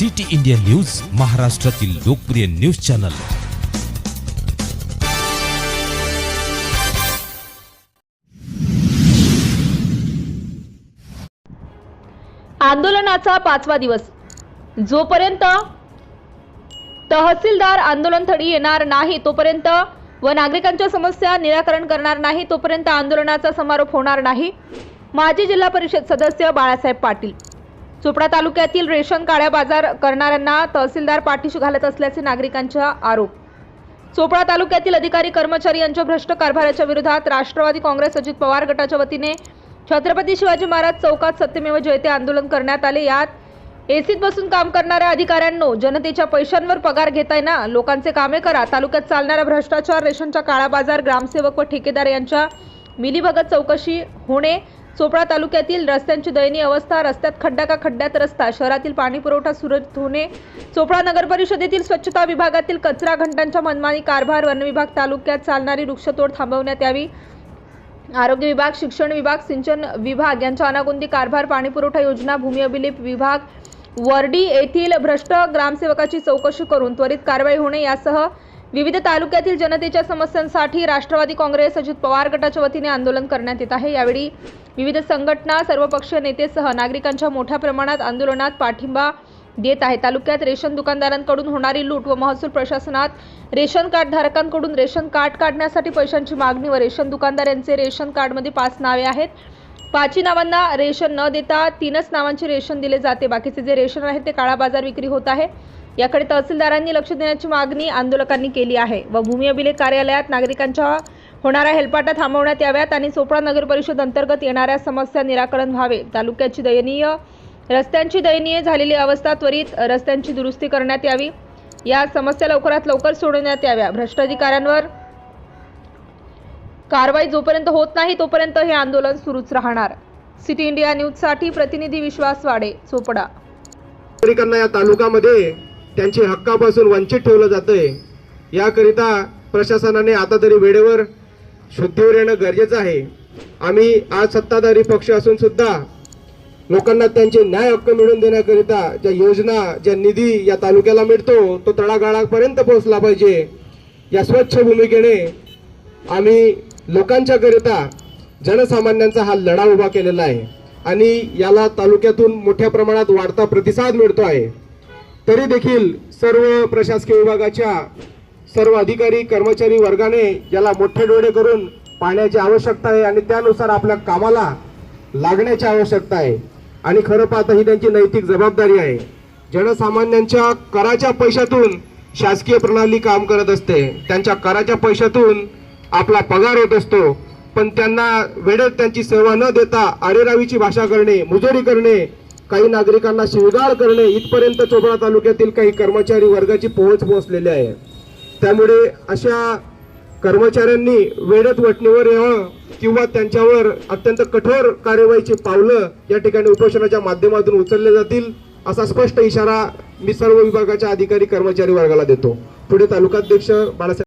City India news महाराष्ट्रातील लोकप्रिय news channel. आंदोलनाचा पाचवा दिवस. जोपर्यंत तहसीलदार आंदोलन थडी येणार नाही तोपर्यंत व नागरिकांच्या समस्या निराकरण करणार नाही तोपर्यंत आंदोलनाचा समारोप होणार नाही. माजी जिल्हा परिषद सदस्य बाळासाहेब पाटील. चोपडा तालुक्यातील रेशन काळ्या बाजार करणाऱ्यांना तहसीलदार पाठीशी घालत असल्याचे नागरिकांचा आरोप. चोपडा तालुक्यातील अधिकारी कर्मचारी यांच्या भ्रष्ट कारभाराच्या विरोधात राष्ट्रवादी काँग्रेस अजित पवार गटाच्या वतीने छत्रपती शिवाजी महाराज चौकात सत्यमेव जयते आंदोलन करण्यात आले. यात एसीत बसून काम करणाऱ्या अधिकाऱ्यांनो जनतेच्या पैशांवर पगार घेताय ना लोकांचे कामे करा. तालुक्यात चालणारा भ्रष्टाचार रेशनचा काळा बाजार ग्रामसेवक व ठेकेदार यांच्या मिलीभगत चौकशी होणे चोपडा तालुक्यातील रस्त्यांची दयनीय अवस्था रस्त्यात खड्डा का खड्ड्यात रस्ता शहरातील पाणीपुरवठा सुरळीत होणे चोपडा नगर परिषदेतील स्वच्छता विभागातील कचरा घंटांच्या मनमानी कारभार वन विभाग तालुक्यात चालणारी वृक्षतोड थांबवण्यात यावी. आरोग्य विभाग शिक्षण विभाग सिंचन विभाग यांच्या अनागोंदी कारभार पाणीपुरवठा योजना भूमी अभिलेख विभाग वर्डी येथील भ्रष्ट ग्रामसेवकाची चौकशी करून त्वरित कारवाई होणे यासह विविध तालुक्यातील जनतेच्या समस्यांसाठी राष्ट्रवादी काँग्रेस अजित पवार गटाच्या वतीने आंदोलन करण्यात येत आहे. यावेळी विविध संघटना सर्वपक्षीय नेतेसह नागरिकांच्या मोठ्या प्रमाणात आंदोलनात पाठिंबा देत आहे तालुक्यात रेशन दुकानदारांकडून होणारी लूट व महसूल प्रशासनात रेशन कार्ड धारकांकडून रेशन कार्ड काढण्यासाठी पैशांची मागणी व रेशन दुकानदार यांचे रेशन कार्डमध्ये पाच नावे आहेत. पाचही नावांना रेशन न देता तीनच नावांचे रेशन दिले जाते. बाकीचे जे रेशन आहे ते काळा बाजार विक्री होत आहे. याकडे तहसीलदारांनी लक्ष देण्याची मागणी आंदोलकांनी केली आहे व भूमी अभिलेख कार्यालयात नागरिकांच्या होणाऱ्या हेलपाटा थांबवण्यात याव्यात आणि चोपडा नगर परिषद अंतर्गत येणाऱ्या समस्या निराकरण व्हावे. तालुक्याची दयनीय रस्त्यांची दयनीय झालेली अवस्था त्वरित रस्त्यांची दुरुस्ती करण्यात यावी. या समस्या लवकरात लवकर सोडवण्यात याव्या. भ्रष्ट अधिकाऱ्यांवर कारवाई जोपर्यंत होत नाही तोपर्यंत हे आंदोलन सुरूच राहणार. सिटी इंडिया न्यूजसाठी प्रतिनिधी विश्वास वाडे चोपडा. नागरिकांना या तालुक्यामध्ये त्यांचे हक्कापासून वंचित ठेवलं जातंय. याकरिता प्रशासनाने आता तरी वेळेवर शुद्धीवर येणं गरजेचं आहे. आम्ही आज सत्ताधारी पक्ष असून सुद्धा लोकांना त्यांचे न्याय हक्क मिळवून देण्याकरिता ज्या योजना ज्या निधी या तालुक्याला मिळतो तो तळागाळापर्यंत पोहोचला पाहिजे. या स्वच्छ भूमिकेने आम्ही लोकांच्या करिता जनसामान्यांचा हा लढा उभा केलेला आहे. आणि याला तालुक्यातून मोठ्या प्रमाणात वाढता प्रतिसाद मिळतो आहे. तरी देखील सर्व प्रशासकीय विभागाच्या सर्व अधिकारी कर्मचारी वर्गाने याला मोठे डोळे करून पाहण्याची आवश्यकता आहे आणि त्यानुसार आपल्या कामाला लागण्याची आवश्यकता आहे. आणि खरं पाहता ही त्यांची नैतिक जबाबदारी आहे. जनसामान्यांच्या कराच्या पैशातून शासकीय प्रणाली काम करत असते. त्यांच्या कराच्या पैशातून आपला पगार होत असतो. पण त्यांना वेळेत त्यांची सेवा न देता आरेरावीची भाषा करणे मुजोरी करणे काही नागरिकांना शिवगाळ करणे इथपर्यंत चोपडा तालुक्यातील काही कर्मचारी वर्गाची पोहोच पोहोचलेली आहे. त्यामुळे अशा कर्मचाऱ्यांनी वेळेत वटणीवर यावं किंवा त्यांच्यावर अत्यंत कठोर कार्यवाहीची पावलं या ठिकाणी उपोषणाच्या माध्यमातून उचलले जातील असा स्पष्ट इशारा मी सर्व विभागाच्या अधिकारी कर्मचारी वर्गाला देतो. पुढे तालुकाध्यक्ष बाळासाहेब